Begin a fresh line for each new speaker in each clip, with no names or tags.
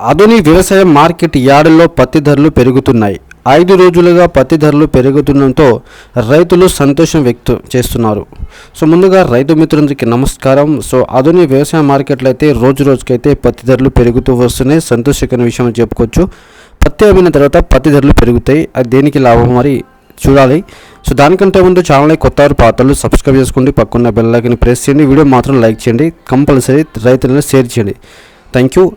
ఆధునిక వ్యవసాయ మార్కెట్ యార్డుల్లో పత్తి ధరలు పెరుగుతున్నాయి. ఐదు రోజులుగా పత్తి ధరలు పెరుగుతుండటంతో రైతులు సంతోషం వ్యక్తం చేస్తున్నారు. సో ముందుగా రైతు మిత్రులందరికీ నమస్కారం. సో ఆధునిక వ్యవసాయ మార్కెట్లో అయితే రోజు రోజుకైతే పత్తి ధరలు పెరుగుతూ వస్తున్నాయి. సంతోషకరమైన విషయం చెప్పుకోవచ్చు. పత్తి అమ్మిన తర్వాత పత్తి ధరలు పెరుగుతాయి. అది దేనికి లాభం మరి? చూడాలి. సో దానికంటే ముందు ఛానల్ కొత్త పాత్రలు సబ్స్క్రైబ్ చేసుకోండి. పక్కన్న బెల్ ప్రెస్ చేయండి. వీడియో మాత్రం లైక్ చేయండి. కంపల్సరీ రైతులను షేర్ చేయండి. Thank you.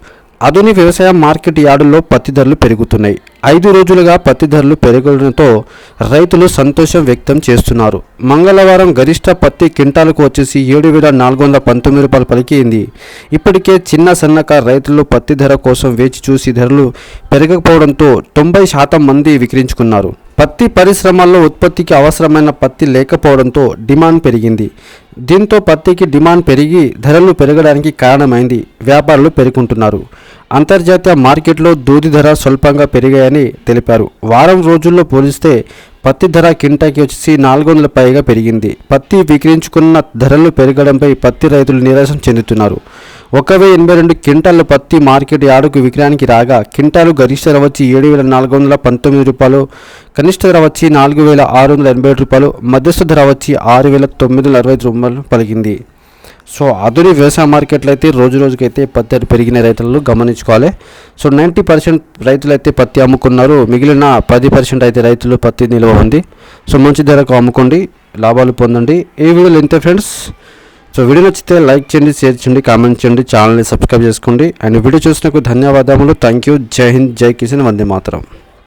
ఆధునిక వ్యవసాయ మార్కెట్ యార్డుల్లో పత్తి ధరలు పెరుగుతున్నాయి. ఐదు రోజులుగా పత్తి ధరలు పెరగడంతో రైతులు సంతోషం వ్యక్తం చేస్తున్నారు. మంగళవారం గరిష్ట పత్తి క్వింటాలకు వచ్చేసి ఏడు వేల నాలుగు వందల పంతొమ్మిది రూపాయలు పలికింది. ఇప్పటికే చిన్న సన్నకారు రైతులు పత్తి ధర కోసం వేచి చూసి ధరలు పెరగకపోవడంతో తొంభై శాతం మంది విక్రయించుకున్నారు. పత్తి పరిశ్రమల్లో ఉత్పత్తికి అవసరమైన పత్తి లేకపోవడంతో డిమాండ్ పెరిగింది. దీంతో పత్తికి డిమాండ్ పెరిగి ధరలు పెరగడానికి కారణమైంది. వ్యాపారులు పెరుగుకుంటున్నారు అంతర్జాతీయ మార్కెట్లో దూది ధర స్వల్పంగా పెరిగాయని తెలిపారు. వారం రోజుల్లో పోలిస్తే పత్తి ధర కింటాకి వచ్చేసి నాలుగు వందల పైగా పెరిగింది. పత్తి విక్రయించుకున్న ధరలు పెరగడంపై పత్తి రైతులు నిరాశం చెందుతున్నారు. ఒక వెయ్యి ఎనభై రెండు క్వింటాల పత్తి మార్కెట్ యార్డుకు విక్రయానికి రాగా క్వింటాలు గరిష్ట ధర వచ్చి ఏడు వేల నాలుగు వందల పంతొమ్మిది రూపాయలు కనిష్ట ధర వచ్చి నాలుగు వేల ఆరు వందల ఎనభై ఏడు రూపాయలు మధ్యస్థ ధర వచ్చి ఆరు వేల తొమ్మిది వందల అరవై ఐదు రూపాయలు పలికింది. సో ఆధునిక వ్యవసాయ మార్కెట్లో అయితే రోజు రోజుకైతే పత్తి రేటు పెరిగిన రైతులు గమనించుకోవాలి. సో నైంటీ పర్సెంట్ రైతులు అయితే పత్తి అమ్ముకున్నారు మిగిలిన పది పర్సెంట్ అయితే రైతులు పత్తి నిల్వ ఉంది. సో మంచి ధరకు అమ్ముకోండి లాభాలు పొందండి. ఈ వీడియోలు ఇంతే ఫ్రెండ్స్. సో వీడియో నచ్చితే లైక్ చేయండి షేర్ చేయండి కామెంట్ చేయండి ఛానల్ని సబ్స్క్రైబ్ చేసుకోండి. అండ్ వీడియో చూసినకు ధన్యవాదములు. Thank you. జై హింద్ జై కిషన్ వందే మాత్రం.